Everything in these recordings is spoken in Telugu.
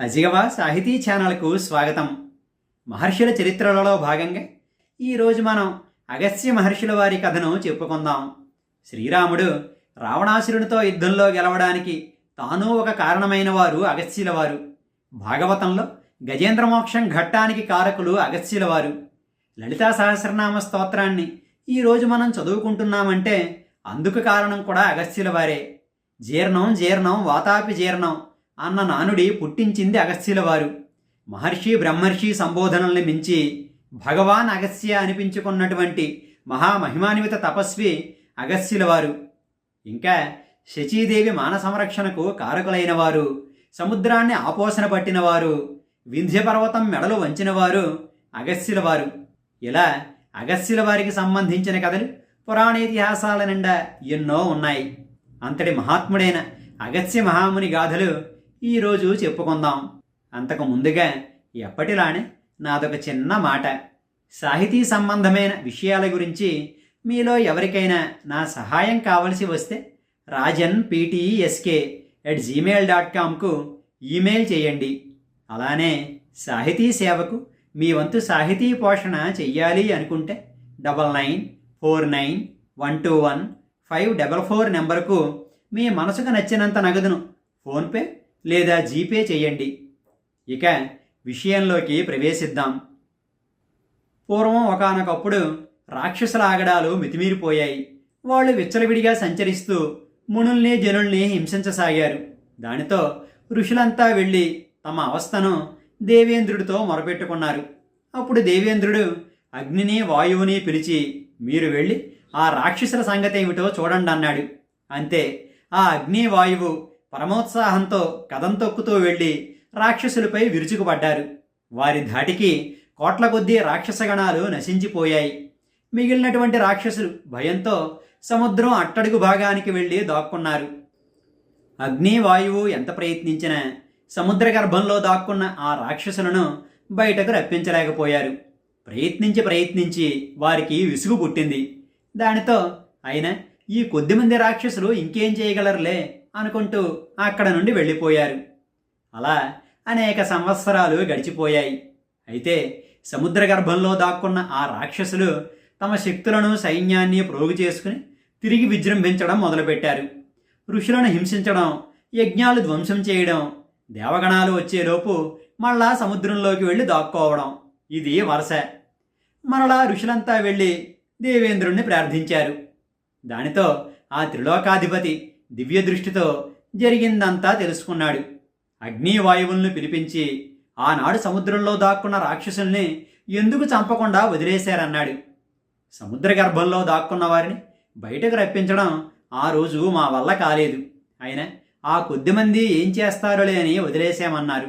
అజిగవ సాహితీ ఛానల్కు స్వాగతం. మహర్షుల చరిత్రలలో భాగంగా ఈరోజు మనం అగస్త్య మహర్షుల వారి కథను చెప్పుకుందాం. శ్రీరాముడు రావణాసురునితో యుద్ధంలో గెలవడానికి తాను ఒక కారణమైన వారు అగస్త్యుల వారు. భాగవతంలో గజేంద్ర మోక్షం ఘట్టానికి కారకులు అగస్త్యుల వారు. లలితా సహస్రనామ స్తోత్రాన్ని ఈరోజు మనం చదువుకుంటున్నామంటే అందుకు కారణం కూడా అగస్త్యుల వారే. జీర్ణం జీర్ణం వాతాపి జీర్ణం అన్న నానుడి పుట్టించింది అగస్త్యుల వారు మహర్షి బ్రహ్మర్షి సంబోధనల్ని మించి భగవాన్ అగస్త్య అనిపించుకున్నటువంటి మహామహిమాన్విత తపస్వి అగస్త్యుల వారు ఇంకా శచీదేవి మాన సంరక్షణకు కారకులైన వారు సముద్రాన్ని ఆపోసన పట్టినవారు వింధ్య పర్వతం మెడలు వంచినవారు అగస్యుల వారు ఇలా అగస్యుల వారికి సంబంధించిన కథలు పురాణేతిహాసాల నిండా ఎన్నో ఉన్నాయి. అంతటి మహాత్ముడైన అగస్య మహాముని గాథలు ఈరోజు చెప్పుకుందాం. అంతకు ముందుగా ఎప్పటిలానే నాదొక చిన్న మాట. సాహితీ సంబంధమైన విషయాల గురించి మీలో ఎవరికైనా నా సహాయం కావలసి వస్తే Rajan PTSK at Gmail dot కామ్కు email చేయండి. అలానే సాహితీ సేవకు మీ వంతు సాహితీ పోషణ చెయ్యాలి అనుకుంటే double nine four nine one two one five double four నెంబర్కు మీ మనసుకు నచ్చినంత నగదును ఫోన్పే లేదా జీపే చేయండి. ఇక విషయంలోకి ప్రవేశిద్దాం. పూర్వం ఒకానొకప్పుడు రాక్షసుల ఆగడాలు మితిమీరిపోయాయి. వాళ్ళు విచ్చలవిడిగా సంచరిస్తూ మునుల్ని జనుల్ని హింసించసాగారు. దానితో ఋషులంతా వెళ్ళి తమ అవస్థను దేవేంద్రుడితో మొరపెట్టుకున్నారు. అప్పుడు దేవేంద్రుడు అగ్నిని వాయువుని పిలిచి మీరు వెళ్ళి ఆ రాక్షసుల సంగతి ఏమిటో చూడండి అన్నాడు. అంతే ఆ అగ్ని వాయువు పరమోత్సాహంతో కథం తొక్కుతూ వెళ్ళి రాక్షసులపై విరుచుకుపడ్డారు. వారి ధాటికి కోట్ల కొద్దీ రాక్షసగణాలు నశించిపోయాయి. మిగిలినటువంటి రాక్షసులు భయంతో సముద్రం అట్టడుగు భాగానికి వెళ్ళి దాక్కున్నారు. అగ్ని వాయువు ఎంత ప్రయత్నించినా సముద్ర గర్భంలో దాక్కున్న ఆ రాక్షసులను బయటకు రప్పించలేకపోయారు. ప్రయత్నించి ప్రయత్నించి వారికి విసుగు పుట్టింది. దానితో అయినా ఈ కొద్దిమంది రాక్షసులు ఇంకేం చేయగలరులే? అనుకుంటూ అక్కడ నుండి వెళ్ళిపోయారు. అలా అనేక సంవత్సరాలు గడిచిపోయాయి. అయితే సముద్ర గర్భంలో దాక్కున్న ఆ రాక్షసులు తమ శక్తులను సైన్యాన్ని ప్రోగు చేసుకుని తిరిగి విజృంభించడం మొదలుపెట్టారు. ఋషులను హింసించడం యజ్ఞాలు ధ్వంసం చేయడం దేవగణాలు వచ్చేలోపు మళ్ళా సముద్రంలోకి వెళ్ళి దాక్కోవడం ఇది వరస. మరలా ఋషులంతా వెళ్ళి దేవేంద్రుణ్ణి ప్రార్థించారు. దానితో ఆ త్రిలోకాధిపతి దివ్య దృష్టితో జరిగిందంతా తెలుసుకున్నాడు. అగ్ని వాయువులను పిలిపించి ఆనాడు సముద్రంలో దాక్కున్న రాక్షసుల్ని ఎందుకు చంపకుండా వదిలేశారన్నాడు. సముద్ర గర్భంలో దాక్కున్న వారిని బయటకు రప్పించడం ఆ రోజు మా వల్ల కాలేదు. అయినా ఆ కొద్దిమంది ఏం చేస్తారులే అని వదిలేశామన్నారు.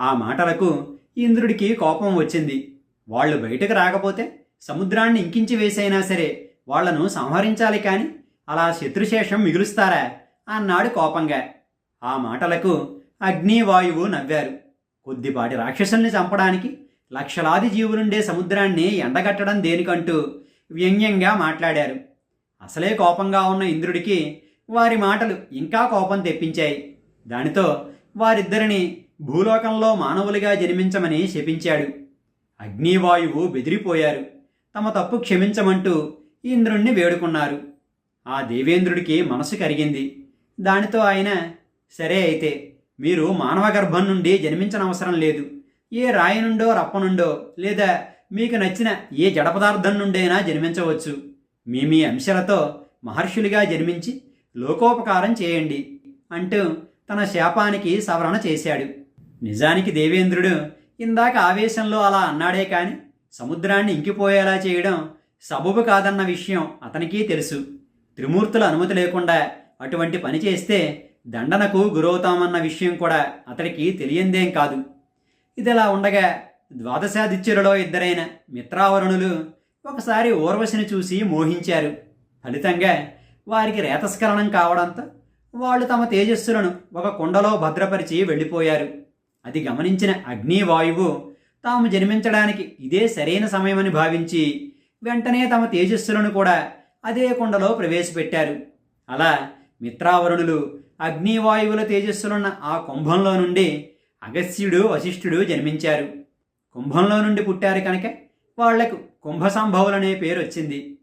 ఆ మాటలకు ఇంద్రుడికి కోపం వచ్చింది. వాళ్ళు బయటకు రాకపోతే సముద్రాన్ని ఇంకించి వేసైనా సరే వాళ్ళను సంహరించాలి కానీ అలా శత్రుశేషం మిగులుస్తారా? అన్నాడు కోపంగా. ఆ మాటలకు అగ్నివాయువు నవ్వారు. కొద్దిపాటి రాక్షసుల్ని చంపడానికి లక్షలాది జీవులుండే సముద్రాన్ని ఎండగట్టడం దేనికంటూ వ్యంగ్యంగా మాట్లాడారు. అసలే కోపంగా ఉన్న ఇంద్రుడికి వారి మాటలు ఇంకా కోపం తెప్పించాయి. దానితో వారిద్దరిని భూలోకంలో మానవులుగా జన్మించమని శపించాడు. అగ్నివాయువు బెదిరిపోయారు. తమ తప్పు క్షమించమంటూ ఇంద్రుణ్ణి వేడుకున్నారు. ఆ దేవేంద్రుడికి మనసు కరిగింది. దానితో ఆయన సరే అయితే మీరు మానవ గర్భం నుండి జన్మించనవసరం లేదు. ఏ రాయి నుండో రప్ప నుండో లేదా మీకు నచ్చిన ఏ జడ పదార్థం నుండైనా జన్మించవచ్చు. మీ మీ అంశాలతో మహర్షులుగా జన్మించి లోకోపకారం చేయండి అంటూ తన శాపానికి సవరణ చేశాడు. నిజానికి దేవేంద్రుడు ఇందాక ఆవేశంలో అలా అన్నాడే కాని సముద్రాన్ని ఇంకిపోయేలా చేయడం సబబు కాదన్న విషయం అతనికీ తెలుసు. త్రిమూర్తుల అనుమతి లేకుండా అటువంటి పని చేస్తే దండనకు గురవుతామన్న విషయం కూడా అతడికి తెలియందేం కాదు. ఇదిలా ఉండగా ద్వాదశాదిత్యులలో ఇద్దరైన మిత్రావరుణులు ఒకసారి ఊర్వశిని చూసి మోహించారు. ఫలితంగా వారికి రేతస్కరణం కావడంతో వాళ్ళు తమ తేజస్సులను ఒక కుండలో భద్రపరిచి వెళ్ళిపోయారు. అది గమనించిన అగ్నివాయువు తాము జన్మించడానికి ఇదే సరైన సమయమని భావించి వెంటనే తమ తేజస్సులను కూడా అదే కుండలో ప్రవేశపెట్టారు. అలా మిత్రావరుణులు అగ్నివాయువుల తేజస్సులున్న ఆ కుంభంలో నుండి అగస్త్యుడు వశిష్ఠుడు జన్మించారు. కుంభంలో నుండి పుట్టారు కనుక వాళ్ళకు కుంభసంభవులనే పేరు వచ్చింది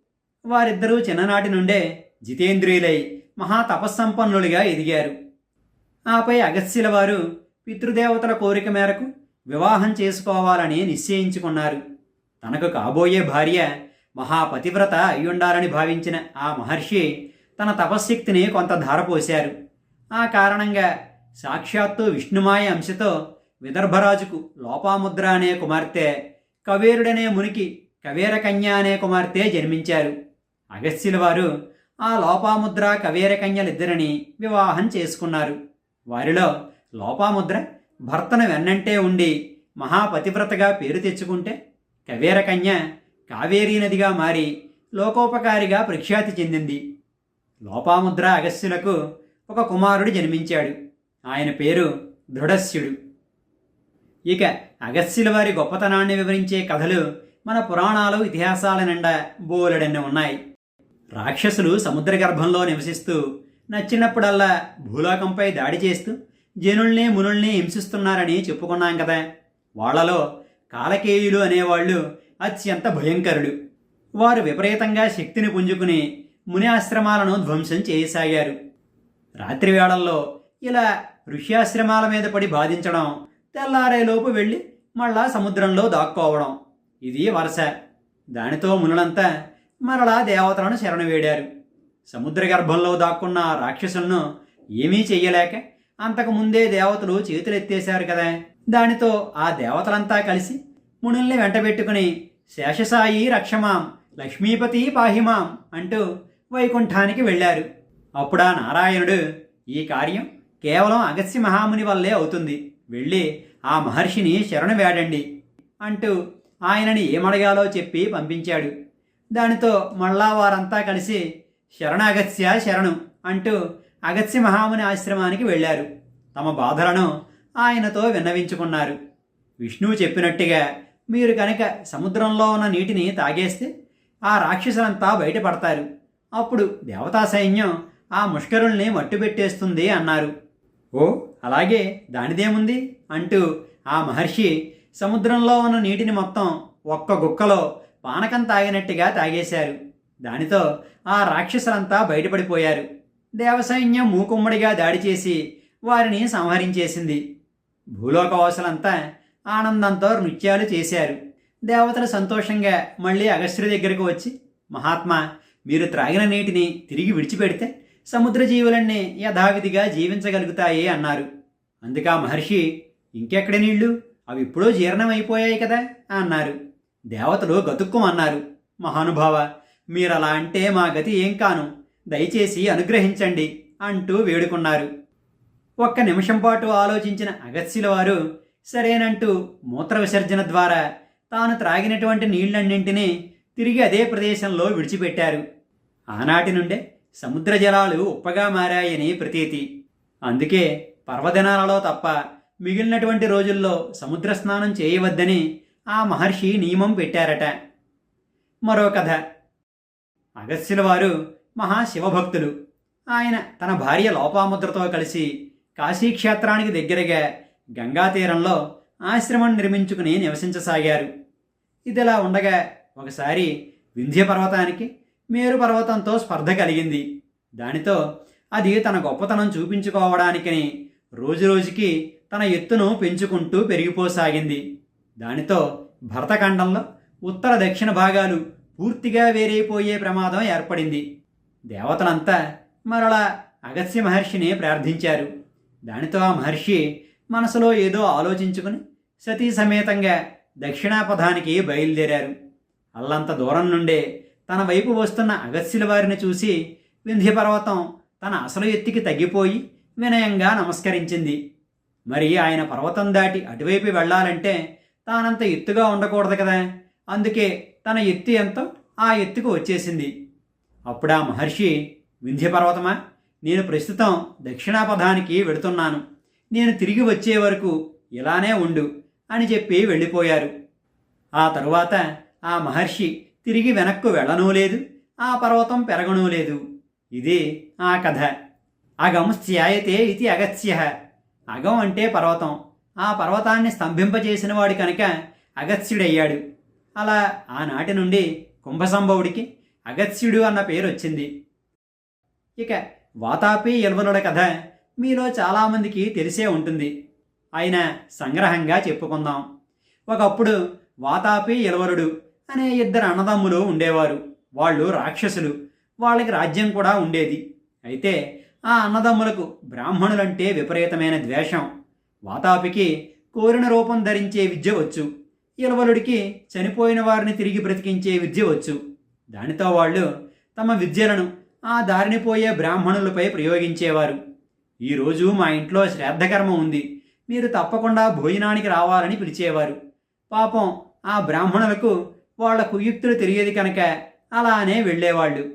వారిద్దరూ చిన్ననాటి నుండే జితేంద్రియులై మహా తపస్సంపన్నులుగా ఎదిగారు. ఆపై అగస్త్యుల వారు పితృదేవతల కోరిక మేరకు వివాహం చేసుకోవాలని నిశ్చయించుకున్నారు. తనకు కాబోయే భార్య మహాపతివ్రత అయ్యుండాలని భావించిన ఆ మహర్షి తన తపశ్శక్తిని కొంత ధారపోశారు. ఆ కారణంగా సాక్షాత్తు విష్ణుమాయ అంశతో విదర్భరాజుకు లోపాముద్ర అనే కుమార్తె కవేరుడనే మునికి కవేరకన్య అనే కుమార్తె జన్మించారు. అగస్త్యుల వారు ఆ లోపాముద్ర కవేరకన్యలిద్దరిని వివాహం చేసుకున్నారు. వారిలో లోపాముద్ర భర్తను వెన్నంటే ఉండి మహాపతివ్రతగా పేరు తెచ్చుకుంటే కవేరకన్య కావేరీ నదిగా మారి లోకోపకారిగా ప్రఖ్యాతి చెందింది. లోపాముద్ర అగస్యులకు ఒక కుమారుడు జన్మించాడు. ఆయన పేరు దృఢస్యుడు. ఇక అగస్త్యుల వారి గొప్పతనాన్ని వివరించే కథలు మన పురాణాలు ఇతిహాసాల నిండా బోలెడన్ని ఉన్నాయి. రాక్షసులు సముద్ర గర్భంలో నివసిస్తూ నచ్చినప్పుడల్లా భూలోకంపై దాడి చేస్తూ జనుల్ని మునుల్ని హింసిస్తున్నారని చెప్పుకున్నాం కదా. వాళ్ళలో కాలకేయులు అనేవాళ్ళు అత్యంత భయంకరుడు. వారు విపరీతంగా శక్తిని పుంజుకుని ముని ఆశ్రమాలను ధ్వంసం చేయసాగారు. రాత్రి వేళల్లో ఇలా ఋష్యాశ్రమాల మీద పడి బాధించడం తెల్లారేలోపు వెళ్ళి మళ్ళా సముద్రంలో దాక్కోవడం ఇది వరుస. దానితో మునులంతా మరలా దేవతలను శరణు వేడారు. సముద్ర గర్భంలో దాక్కున్న రాక్షసులను ఏమీ చెయ్యలేక అంతకు ముందే దేవతలు చేతులెత్తేశారు కదా. దానితో ఆ దేవతలంతా కలిసి మునుల్ని వెంటబెట్టుకుని శేషసాయి రక్షమాం లక్ష్మీపతి పాహిమాం అంటూ వైకుంఠానికి వెళ్ళారు. అప్పుడా నారాయణుడు ఈ కార్యం కేవలం అగస్య మహాముని వల్లే అవుతుంది. వెళ్ళి ఆ మహర్షిని శరణు వేడండి అంటూ ఆయనని ఏమడగాలో చెప్పి పంపించాడు. దానితో మళ్ళా వారంతా కలిసి శరణ శరణు అంటూ అగత్య మహాముని ఆశ్రమానికి వెళ్ళారు. తమ బాధలను ఆయనతో విన్నవించుకున్నారు. విష్ణువు చెప్పినట్టుగా మీరు కనుక సముద్రంలో ఉన్న నీటిని తాగేస్తే ఆ రాక్షసులంతా బయటపడతారు. అప్పుడు దేవతా సైన్యం ఆ ముష్కరుల్ని మట్టుబెట్టేస్తుంది అన్నారు. ఓ అలాగే దానిదేముంది? అంటూ ఆ మహర్షి సముద్రంలో ఉన్న నీటిని మొత్తం ఒక్క గుక్కలో పానకం తాగినట్టుగా తాగేశారు. దానితో ఆ రాక్షసులంతా బయటపడిపోయారు. దేవసైన్యం మూకుమ్మడిగా దాడి చేసి వారిని సంహరించేసింది. భూలోకవాసులంతా ఆనందంతో నృత్యాలు చేశారు. దేవతలు సంతోషంగా మళ్ళీ అగస్త్యుడి దగ్గరకు వచ్చి మహాత్మా మీరు త్రాగిన నీటిని తిరిగి విడిచిపెడితే సముద్ర జీవులన్నీ యథావిధిగా జీవించగలుగుతాయి అన్నారు. అందుకా మహర్షి ఇంకెక్కడ నీళ్ళు? అవి ఇప్పుడో జీర్ణమైపోయాయి కదా అన్నారు. దేవతలు గతుక్కుమన్నారు మహానుభావ మీరలా అంటే మా గతి ఏం కాను. దయచేసి అనుగ్రహించండి అంటూ వేడుకున్నారు. ఒక్క నిమిషం పాటు ఆలోచించిన అగస్త్యుల వారు సరేనంటూ మూత్ర విసర్జన ద్వారా తాను త్రాగినటువంటి నీళ్ళన్నింటినీ తిరిగి అదే ప్రదేశంలో విడిచిపెట్టారు. ఆనాటి నుండే సముద్ర జలాలు ఉప్పగా మారాయని ప్రతీతి. అందుకే పర్వదినాలలో తప్ప మిగిలినటువంటి రోజుల్లో సముద్ర స్నానం చేయవద్దని ఆ మహర్షి నియమం పెట్టారట. మరో కథ. అగస్త్యుల వారు మహాశివభక్తులు. ఆయన తన భార్య లోపాముద్రతో కలిసి కాశీక్షేత్రానికి దగ్గరగా గంగా తీరంలో ఆశ్రమం నిర్మించుకుని నివసించసాగారు. ఇదిలా ఉండగా ఒకసారి వింధ్య పర్వతానికి మేరు పర్వతంతో స్పర్ధ కలిగింది. దానితో అది తన గొప్పతనం చూపించుకోవడానికని రోజురోజుకి తన ఎత్తును పెంచుకుంటూ పెరిగిపోసాగింది. దానితో భరతఖండంలో ఉత్తర దక్షిణ భాగాలు పూర్తిగా వేరైపోయే ప్రమాదం ఏర్పడింది. దేవతలంతా మరలా అగస్త్య మహర్షిని ప్రార్థించారు. దానితో ఆ మహర్షి మనసులో ఏదో ఆలోచించుకుని సతీ సమేతంగా దక్షిణాపథానికి బయలుదేరారు. అల్లంత దూరం నుండే తన వైపు వస్తున్న అగస్యుల వారిని చూసి వింధ్యపర్వతం తన అసలు ఎత్తికి తగ్గిపోయి వినయంగా నమస్కరించింది. మరి ఆయన పర్వతం దాటి అటువైపు వెళ్ళాలంటే తానంత ఎత్తుగా ఉండకూడదు కదా. అందుకే తన ఎత్తు ఎంతో ఆ ఎత్తుకు వచ్చేసింది. అప్పుడు ఆ మహర్షి వింధ్యపర్వతమా నేను ప్రస్తుతం దక్షిణాపథానికి వెడుతున్నాను. నేను తిరిగి వచ్చే వరకు ఇలానే ఉండు అని చెప్పి వెళ్ళిపోయారు. ఆ తరువాత ఆ మహర్షి తిరిగి వెనక్కు వెళ్ళనూ లేదు ఆ పర్వతం పెరగనూ లేదు. ఇది ఆ కథ. అగం స్థ్యాయతే ఇది అగత్య. అగం అంటే పర్వతం. ఆ పర్వతాన్ని స్తంభింపజేసిన వాడు కనుక అగత్స్యుడయ్యాడు అలా ఆనాటి నుండి కుంభసంభవుడికి అగత్స్యుడు అన్న పేరు వచ్చింది ఇక వాతాపి ఎల్వనుల కథ మీలో చాలామందికి తెలిసే ఉంటుంది. ఆయన సంగ్రహంగా చెప్పుకుందాం. ఒకప్పుడు వాతాపి ఇలవరుడు అనే ఇద్దరు అన్నదమ్ములు ఉండేవారు. వాళ్ళు రాక్షసులు. వాళ్ళకి రాజ్యం కూడా ఉండేది. అయితే ఆ అన్నదమ్ములకు బ్రాహ్మణులంటే విపరీతమైన ద్వేషం. వాతాపికి కోరిన రూపం ధరించే విద్య వచ్చు. ఇలవలుడికి చనిపోయిన వారిని తిరిగి బ్రతికించే విద్య వచ్చు. దానితో వాళ్ళు తమ విద్యలను ఆ దారిని పోయే బ్రాహ్మణులపై ప్రయోగించేవారు. ఈరోజు మా ఇంట్లో శ్రాద్ధకర్మ ఉంది. మీరు తప్పకుండా భోజనానికి రావాలని పిలిచేవారు. పాపం ఆ బ్రాహ్మణులకు వాళ్ళ కుయుక్తులు తెలియదు కనుక అలానే వెళ్ళేవాళ్ళు.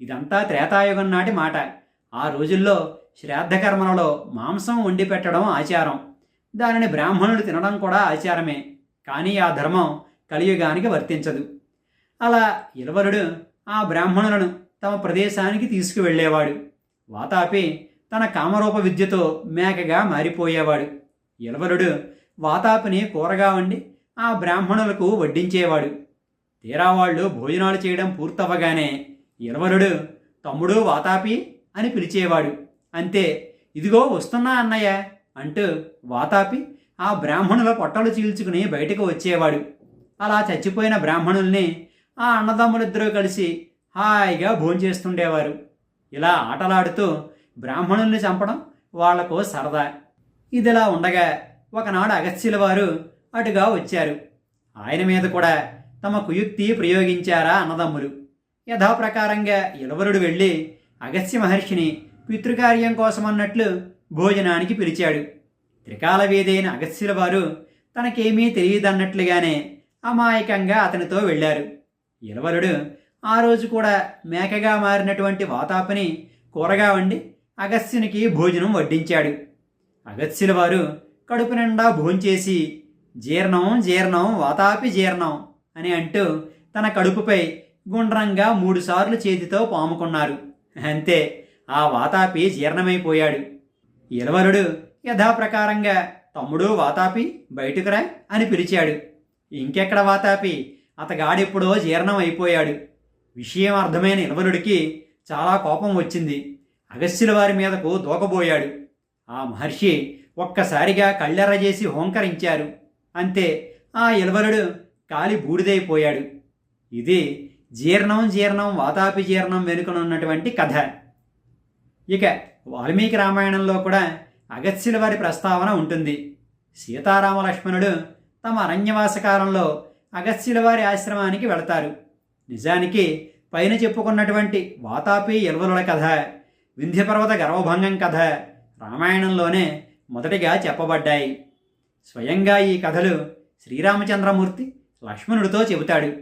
ఇదంతా త్రేతాయుగం నాటి మాట. ఆ రోజుల్లో శ్రాద్ధకర్మలలో మాంసం వండి పెట్టడం ఆచారం. దానిని బ్రాహ్మణులు తినడం కూడా ఆచారమే. కానీ ఆ ధర్మం కలియుగానికి వర్తించదు. అలా ఇలవరుడు ఆ బ్రాహ్మణులను తమ ప్రదేశానికి తీసుకువెళ్ళేవాడు. వాతాపి తన కామరూప విద్యతో మేకగా మారిపోయేవాడు. ఇలవరుడు వాతాపిని కూరగా వండి ఆ బ్రాహ్మణులకు వడ్డించేవాడు. తీరా వాళ్ళు భోజనాలు చేయడం పూర్తవ్వగానే ఇలవరుడు తమ్ముడు వాతాపి అని పిలిచేవాడు. అంతే ఇదిగో వస్తున్నా అన్నయ్య అంటూ వాతాపి ఆ బ్రాహ్మణుల పొట్టలు చీల్చుకుని బయటకు వచ్చేవాడు. అలా చచ్చిపోయిన బ్రాహ్మణుల్ని ఆ అన్నదమ్ములిద్దరూ కలిసి హాయిగా భోంచేస్తుండేవారు. ఇలా ఆటలాడుతూ బ్రాహ్మణుల్ని చంపడం వాళ్ళకు సరదా. ఇదిలా ఉండగా ఒకనాడు అగస్త్యుల వారు అటుగా వచ్చారు. ఆయన మీద కూడా తమ కుయుక్తి ప్రయోగించారా అన్నదమ్ములు. యథాప్రకారంగా ఇలవరుడు వెళ్ళి అగస్త్య మహర్షిని పితృకార్యం కోసమన్నట్లు భోజనానికి పిలిచాడు. త్రికాల వేదైన అగస్త్యుల వారు తనకేమీ తెలియదన్నట్లుగానే అమాయకంగా అతనితో వెళ్ళారు. ఇలవరుడు ఆ రోజు కూడా మేకగా మారినటువంటి వాతాపని కూరగా వండి అగస్త్యునికి భోజనం వడ్డించాడు. అగస్త్యుల వారు కడుపు నిండా భోంచేసి జీర్ణం జీర్ణం వాతాపి జీర్ణం అని అంటూ తన కడుపుపై గుండ్రంగా మూడుసార్లు చేతితో పాముకున్నారు అంతే ఆ వాతాపి జీర్ణమైపోయాడు. ఇలవరుడు యథాప్రకారంగా తమ్ముడు వాతాపి బయటకురా అని పిలిచాడు. ఇంకెక్కడ వాతాపి? అతగాడెప్పుడో జీర్ణం అయిపోయాడు విషయం అర్థమైన ఇలవరుడికి చాలా కోపం వచ్చింది. అగస్త్యుల వారి మీదకు దూకబోయాడు. ఆ మహర్షి ఒక్కసారిగా కళ్ళెర చేసి హోంకరించారు. అంతే ఆ ఇలవరుడు కాలి బూడిదైపోయాడు. ఇది జీర్ణం జీర్ణం వాతాపి జీర్ణం వెనుకనున్నటువంటి కథ. ఇక వాల్మీకి రామాయణంలో కూడా అగత్స్యుల వారి ప్రస్తావన ఉంటుంది. సీతారామ లక్ష్మణుడు తమ అరణ్యవాస కాలంలో అగస్త్యుల వారి ఆశ్రమానికి వెళతారు. నిజానికి పైన చెప్పుకున్నటువంటి వాతాపి ఎల్వలుల కథ. వింధ్యపర్వత గర్వభంగం కథ రామాయణంలోనే మొదటిగా చెప్పబడ్డాయి. స్వయంగా ఈ కథలు శ్రీరామచంద్రమూర్తి లక్ష్మణుడితో చెబుతాడు.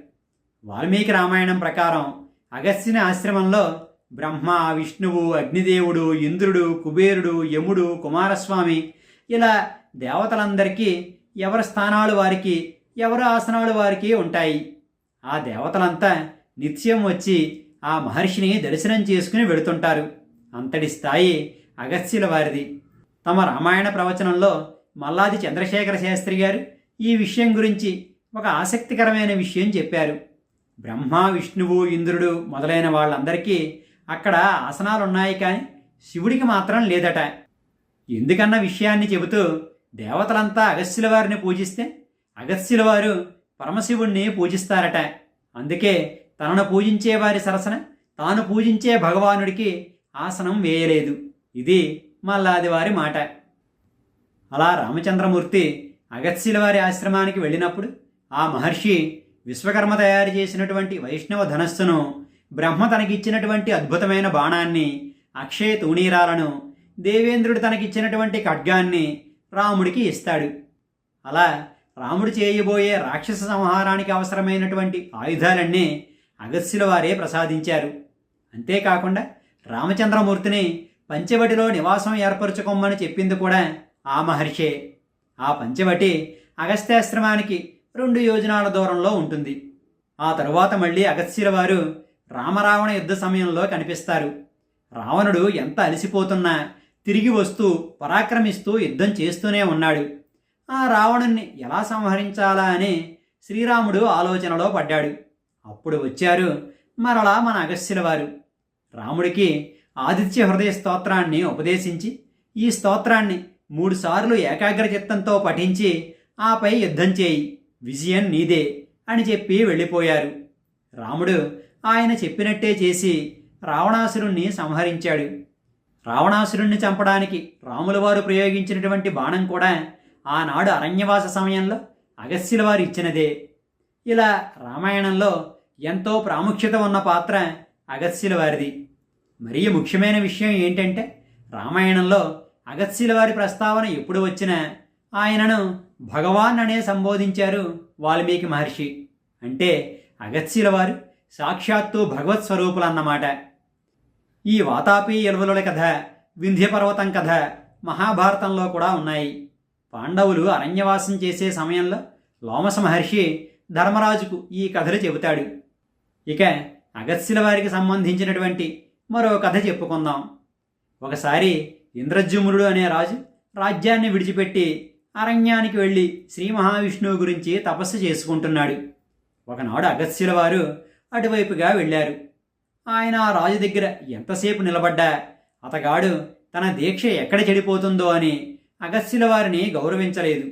వాల్మీకి రామాయణం ప్రకారం అగస్త్యని ఆశ్రమంలో బ్రహ్మ విష్ణువు అగ్నిదేవుడు ఇంద్రుడు కుబేరుడు యముడు కుమారస్వామి ఇలా దేవతలందరికీ ఎవరి స్థానాలు వారికి ఎవరి ఆసనాలు వారికి ఉంటాయి. ఆ దేవతలంతా నిత్యం వచ్చి ఆ మహర్షిని దర్శనం చేసుకుని వెళుతుంటారు. అంతటి స్థాయి అగస్త్యుల వారిది. తమ రామాయణ ప్రవచనంలో మల్లాది చంద్రశేఖర శాస్త్రి గారు ఈ విషయం గురించి ఒక ఆసక్తికరమైన విషయం చెప్పారు. బ్రహ్మ విష్ణువు ఇంద్రుడు మొదలైన వాళ్ళందరికీ అక్కడ ఆసనాలున్నాయి కానీ శివుడికి మాత్రం లేదట. ఎందుకన్న విషయాన్ని చెబుతూ దేవతలంతా అగస్త్యుల వారిని పూజిస్తే అగస్త్యుల వారు పరమశివుణ్ణి పూజిస్తారట. అందుకే తనను పూజించే వారి సరసన తాను పూజించే భగవానుడికి ఆసనం వేయలేదు. ఇది మల్లాది వారి మాట. అలా రామచంద్రమూర్తి అగత్శిల వారి ఆశ్రమానికి వెళ్ళినప్పుడు ఆ మహర్షి విశ్వకర్మ తయారు చేసినటువంటి వైష్ణవ ధనస్సును బ్రహ్మ తనకిచ్చినటువంటి అద్భుతమైన బాణాన్ని అక్షయ తూణీరాలను దేవేంద్రుడు తనకిచ్చినటువంటి ఖడ్గాన్ని రాముడికి ఇస్తాడు. అలా రాముడు చేయబోయే రాక్షస సంహారానికి అవసరమైనటువంటి ఆయుధాలన్నీ అగస్సుల వారే ప్రసాదించారు. అంతేకాకుండా రామచంద్రమూర్తిని పంచవటిలో నివాసం ఏర్పరచుకోమని చెప్పింది కూడా ఆ మహర్షే. ఆ పంచవటి అగస్త్యాశ్రమానికి రెండు యోజనాల దూరంలో ఉంటుంది. ఆ తరువాత మళ్ళీ అగస్త్యుల వారు రామరావణ యుద్ధ సమయంలో కనిపిస్తారు. రావణుడు ఎంత అలసిపోతున్నా తిరిగి వస్తూ పరాక్రమిస్తూ యుద్ధం చేస్తూనే ఉన్నాడు. ఆ రావణుణ్ణి ఎలా సంహరించాలా అని శ్రీరాముడు ఆలోచనలో పడ్డాడు. అప్పుడు వచ్చారు మరలా మన అగస్త్యుల వారు. రాముడికి ఆదిత్య హృదయ స్తోత్రాన్ని ఉపదేశించి ఈ స్తోత్రాన్ని మూడుసార్లు ఏకాగ్ర చిత్తంతో పఠించి ఆపై యుద్ధం చేయి విజయం నీదే అని చెప్పి వెళ్ళిపోయారు. రాముడు ఆయన చెప్పినట్టే చేసి రావణాసురుణ్ణి సంహరించాడు. రావణాసురుణ్ణి చంపడానికి రాముల వారు ప్రయోగించినటువంటి బాణం కూడా ఆనాడు అరణ్యవాస సమయంలో అగస్యుల వారు ఇచ్చినదే. ఇలా రామాయణంలో ఎంతో ప్రాముఖ్యత ఉన్న పాత్ర అగస్త్యుల వారిది. మరీ ముఖ్యమైన విషయం ఏంటంటే రామాయణంలో అగస్త్యుల వారి ప్రస్తావన ఎప్పుడు వచ్చినా ఆయనను భగవాన్ అనే సంబోధించారు వాల్మీకి మహర్షి. అంటే అగస్త్యుల వారు సాక్షాత్తు భగవత్ స్వరూపులన్నమాట. ఈ వాతాపి ఎలువలుల కథ వింధ్యపర్వతం కథ మహాభారతంలో కూడా ఉన్నాయి. పాండవులు అరణ్యవాసం చేసే సమయంలో లోమస మహర్షి ధర్మరాజుకు ఈ కథలు చెబుతాడు. ఇక అగస్త్యుల వారికి సంబంధించినటువంటి మరో కథ చెప్పుకుందాం. ఒకసారి ఇంద్రజుమ్నుడు అనే రాజు రాజ్యాన్ని విడిచిపెట్టి అరణ్యానికి వెళ్ళి శ్రీ మహావిష్ణువు గురించి తపస్సు చేసుకుంటున్నాడు. ఒకనాడు అగస్త్యుల వారు అటువైపుగా వెళ్ళారు. ఆయన ఆ రాజు దగ్గర ఎంతసేపు నిలబడ్డా అతగాడు తన దీక్ష ఎక్కడ చెడిపోతుందో అని అగస్త్యుల వారిని గౌరవించలేదు.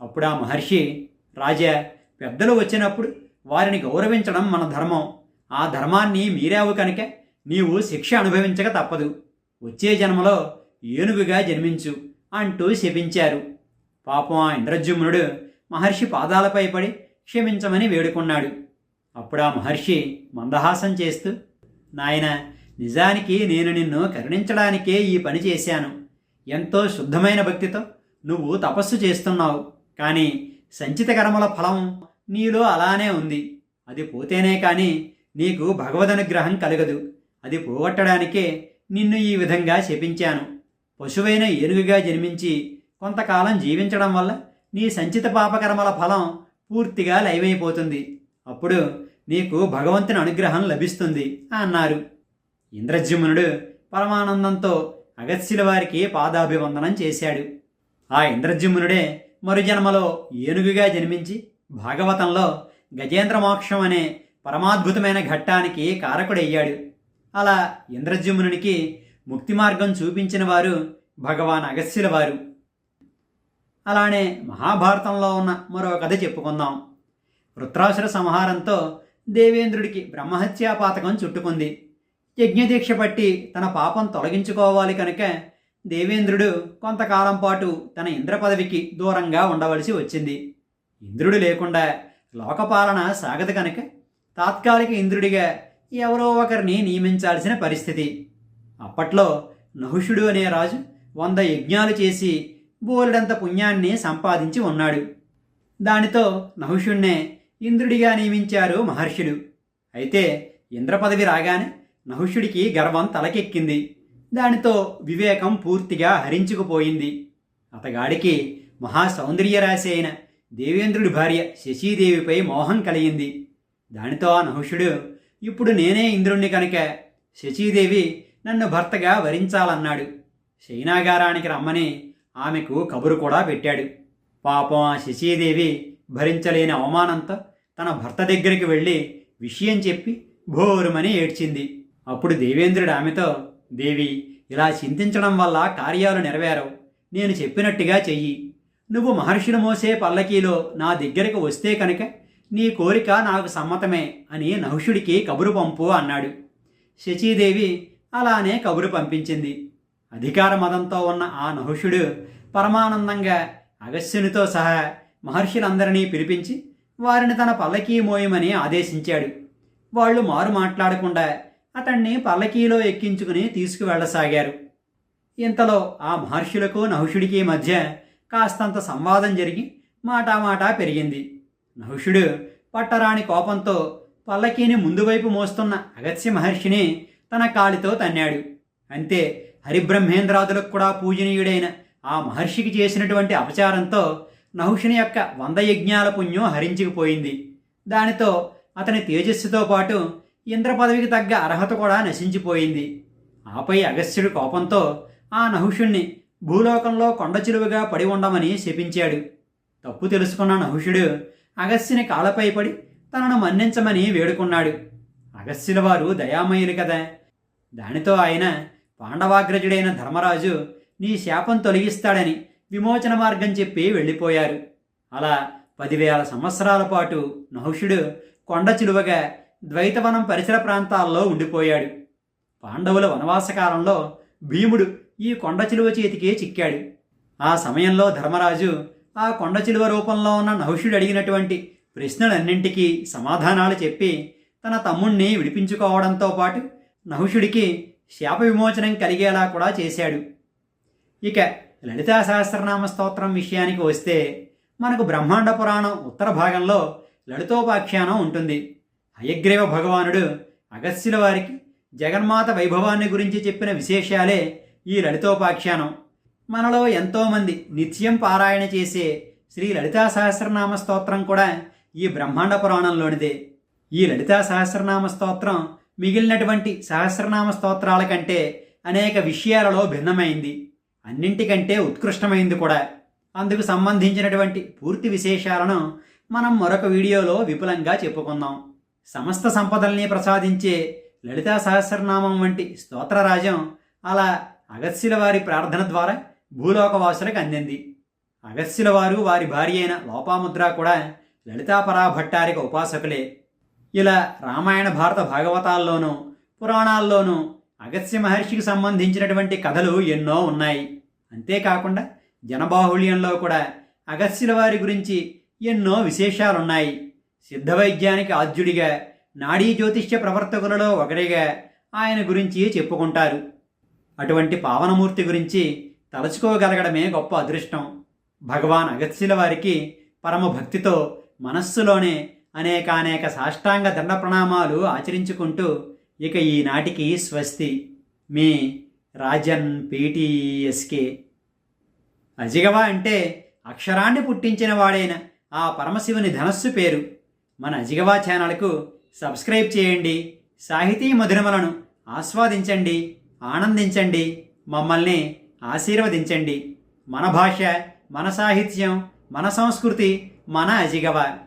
అప్పుడు ఆ మహర్షి రాజా పెద్దలు వచ్చినప్పుడు వారిని గౌరవించడం మన ధర్మం. ఆ ధర్మాన్ని మీరావు కనుక నీవు శిక్ష అనుభవించక తప్పదు. వచ్చే జన్మలో ఏనుగుగా జన్మించు అంటూ శపించారు. పాపం ఆ ఇంద్రజుమ్నుడు మహర్షి పాదాలపై పడి క్షమించమని వేడుకున్నాడు. అప్పుడు ఆ మహర్షి మందహాసం చేస్తూ నాయన నిజానికి నేను నిన్ను కరుణించడానికే ఈ పని చేశాను. ఎంతో శుద్ధమైన భక్తితో నువ్వు తపస్సు చేస్తున్నావు. కానీ సంచిత కర్మల ఫలం నీలో అలానే ఉంది. అది పోతేనే కానీ నీకు భగవదనుగ్రహం కలగదు. అది పోగొట్టడానికే నిన్ను ఈ విధంగా శపించాను. పశువైన ఏనుగుగా జన్మించి కొంతకాలం జీవించడం వల్ల నీ సంచిత పాపకర్మల ఫలం పూర్తిగా లయమైపోతుంది. అప్పుడు నీకు భగవంతుని అనుగ్రహం లభిస్తుంది అన్నారు. ఇంద్రజ్యుమ్నుడు పరమానందంతో అగస్త్యుల వారికి పాదాభివందనం చేశాడు. ఆ ఇంద్రజ్యుమ్నుడే మరుజన్మలో ఏనుగుగా జన్మించి భాగవతంలో గజేంద్ర మోక్షం అనే పరమాద్భుతమైన ఘట్టానికి కారకుడయ్యాడు. అలా ఇంద్రజ్యుమ్నునికి ముక్తి మార్గం చూపించిన వారు భగవాన్ అగస్యుల వారు అలానే మహాభారతంలో ఉన్న మరో కథ చెప్పుకుందాం. వృత్రాసుర సంహారంతో దేవేంద్రుడికి బ్రహ్మహత్యా పాతకం చుట్టుకుంది. యజ్ఞదీక్ష పట్టి తన పాపం తొలగించుకోవాలి కనుక దేవేంద్రుడు కొంతకాలం పాటు తన ఇంద్ర పదవికి దూరంగా ఉండవలసి వచ్చింది. ఇంద్రుడు లేకుండా లోకపాలన సాగదు కనుక తాత్కాలిక ఇంద్రుడిగా ఎవరో ఒకరిని నియమించాల్సిన పరిస్థితి. అప్పట్లో నహుషుడు అనే రాజు వంద యజ్ఞాలు చేసి బోలెడంత పుణ్యాన్ని సంపాదించి ఉన్నాడు. దానితో నహుషుణ్ణే ఇంద్రుడిగా నియమించారు మహర్షులు. అయితే ఇంద్ర పదవి రాగానే నహుషుడికి గర్వం తలకెక్కింది. దానితో వివేకం పూర్తిగా హరించుకుపోయింది. అతగాడికి మహా సౌందర్యరాశి అయిన దేవేంద్రుడి భార్య శశీదేవిపై మోహం కలిగింది. దానితో నహుషుడు ఇప్పుడు నేనే ఇంద్రుణ్ణి కనుక శచీదేవి నన్ను భర్తగా వరించాలన్నాడు. శైనాగారానికి రమ్మని ఆమెకు కబురు కూడా పెట్టాడు. పాపం ఆ శశీదేవి భరించలేని అవమానంతో తన భర్త దగ్గరికి వెళ్ళి విషయం చెప్పి భోరుమని ఏడ్చింది. అప్పుడు దేవేంద్రుడు ఆమెతో దేవి ఇలా చింతించడం వల్ల కార్యాలు నెరవేరవు. నేను చెప్పినట్టుగా చెయ్యి. నువ్వు మహర్షులు మోసే పల్లకీలో నా దగ్గరకు వస్తే కనుక నీ కోరిక నాకు సమ్మతమే అని నహుషుడికి కబురు పంపు అన్నాడు. శచీదేవి అలానే కబురు పంపించింది. అధికార మదంతో ఉన్న ఆ నహుషుడు పరమానందంగా అగస్యునితో సహా మహర్షులందరినీ పిలిపించి వారిని తన పల్లకీ మోయమని ఆదేశించాడు. వాళ్ళు మారు మాట్లాడకుండా అతన్ని పల్లకీలో ఎక్కించుకుని తీసుకువెళ్ళసాగారు. ఇంతలో ఆ మహర్షులకు నహుషుడికి మధ్య కాస్తంత సంవాదం జరిగి మాటామాటా పెరిగింది. నహుషుడు పట్టరాని కోపంతో పల్లకీని ముందువైపు మోస్తున్న అగత్స్య మహర్షిని తన కాలితో తన్నాడు. అంతే హరిబ్రహ్మేంద్రాదులకు కూడా పూజనీయుడైన ఆ మహర్షికి చేసినటువంటి అపచారంతో నహుషుని యొక్క వంద యజ్ఞాల పుణ్యం హరించుకుపోయింది. దానితో అతని తేజస్సుతో పాటు ఇంద్ర పదవికి తగ్గ అర్హత కూడా నశించిపోయింది. ఆపై అగస్త్యుడు కోపంతో ఆ నహుషుణ్ణి భూలోకంలో కొండచిలువగా పడి ఉండమని శపించాడు. తప్పు తెలుసుకున్న నహుషుడు అగస్త్యుని కాళ్ళపై పడి తనను మన్నించమని వేడుకున్నాడు. అగస్త్యుల వారు దయామయులు కదా. దానితో ఆయన పాండవాగ్రజుడైన ధర్మరాజు నీ శాపం తొలగిస్తాడని విమోచన మార్గం చెప్పి వెళ్ళిపోయారు. అలా పదివేల సంవత్సరాల పాటు నహుషుడు కొండ చిలువగా ద్వైతవనం పరిసర ప్రాంతాల్లో ఉండిపోయాడు. పాండవుల వనవాస కాలంలో భీముడు ఈ కొండ చిలువ చేతికి చిక్కాడు. ఆ సమయంలో ధర్మరాజు ఆ కొండ చిలువ రూపంలో ఉన్న నహుషుడు అడిగినటువంటి ప్రశ్నలన్నింటికీ సమాధానాలు చెప్పి తన తమ్ముణ్ణి విడిపించుకోవడంతో పాటు నహుషుడికి శాప విమోచనం కలిగేలా కూడా చేశాడు. ఇక లలితా సహస్రనామ స్తోత్రం విషయానికి వస్తే మనకు బ్రహ్మాండ పురాణం ఉత్తర భాగంలో లలితోపాఖ్యానం ఉంటుంది. హయగ్రీవ భగవానుడు అగస్త్యుల వారికి జగన్మాత వైభవాన్ని గురించి చెప్పిన విశేషాలే ఈ లలితోపాఖ్యానం. మనలో ఎంతోమంది నిత్యం పారాయణ చేసే శ్రీ లలితా సహస్రనామ స్తోత్రం కూడా ఈ బ్రహ్మాండ పురాణంలోనిదే. ఈ లలితా సహస్రనామ స్తోత్రం మిగిలినటువంటి సహస్రనామ స్తోత్రాల కంటే అనేక విషయాలలో భిన్నమైంది. అన్నింటికంటే ఉత్కృష్టమైంది కూడా. అందుకు సంబంధించినటువంటి పూర్తి విశేషాలను మనం మరొక వీడియోలో విపులంగా చెప్పుకుందాం. సమస్త సంపదల్ని ప్రసాదించే లలితా సహస్రనామం వంటి స్తోత్రరాజం అలా అగత్సిల వారి ప్రార్థన ద్వారా భూలోకవాసులకు అందింది. అగస్త్యుల వారు వారి భార్య అయిన లోపాముద్ర కూడా లలితాపరా భట్టారిక ఉపాసకులే. ఇలా రామాయణ భారత భాగవతాల్లోనూ పురాణాల్లోనూ అగస్య మహర్షికి సంబంధించినటువంటి కథలు ఎన్నో ఉన్నాయి. అంతేకాకుండా జనబాహుళ్యంలో కూడా అగస్యుల వారి గురించి ఎన్నో విశేషాలున్నాయి. సిద్ధ వైద్యానికి ఆద్యుడిగా నాడీ జ్యోతిష్య ప్రవర్తకులలో ఒకరిగా ఆయన గురించి చెప్పుకుంటారు. అటువంటి పావనమూర్తి గురించి తలుచుకోగలగడమే గొప్ప అదృష్టం. భగవాన్ అగత్యుల వారికి పరమ భక్తితో మనస్సులోనే అనేకానేక సాష్టాంగ దండ ప్రణామాలు ఆచరించుకుంటూ ఇక ఈనాటికి స్వస్తి. మీ రాజన్ పీటీఎస్కే. అజిగవ అంటే అక్షరాన్ని పుట్టించిన వాడైన ఆ పరమశివుని ధనస్సు పేరు. మన అజిగవా ఛానల్కు సబ్స్క్రైబ్ చేయండి. సాహితీ మధురమలను ఆస్వాదించండి ఆనందించండి. మమ్మల్ని ఆశీర్వదించండి. మన భాష మన సాహిత్యం మన సంస్కృతి మన అజిగవ